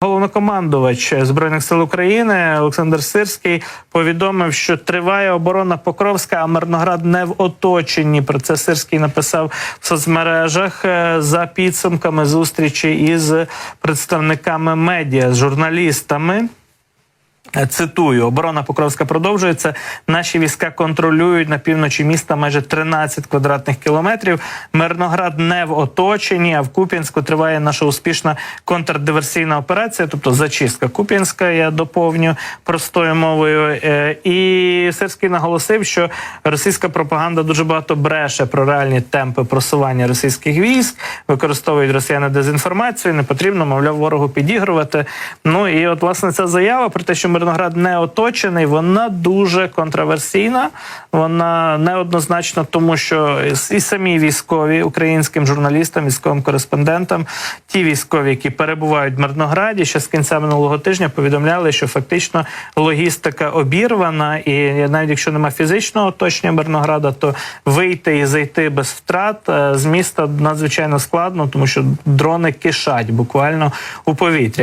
Головнокомандувач збройних сил України Олександр Сирський повідомив, що триває оборона Покровська, а Мирноград не в оточенні. Про це Сирський написав в соцмережах е, за підсумками зустрічі із представниками медіа з журналістами. Е, Цитую, оборона Покровська продовжується. Наші війська контролюють на півночі міста майже 13 квадратних кілометрів. Мирноград не в оточенні, а в Куп'янську триває наша успішна контрдиверсійна операція, тобто зачистка Куп'янська. Я доповню простою мовою. Е, І Сирський наголосив, що російська пропаганда дуже багато бреше про реальні темпи просування російських військ, використовують росіяни дезінформацію. Не потрібно, мовляв, ворогу підігрувати. Ну і от власне ця заява про те, що Мирноград не оточений, вона дуже контроверсійна. Вона неоднозначна, тому що і самі військові українським журналістам, військовим кореспондентам, ті військові, які перебувають в Мирнограді, ще з кінця минулого тижня повідомляли, що фактично логістика обірвана, і навіть якщо немає фізичного оточення Мирнограда, то вийти і зайти без втрат е, з міста надзвичайно складно, тому що дрони кишать буквально у повітрі.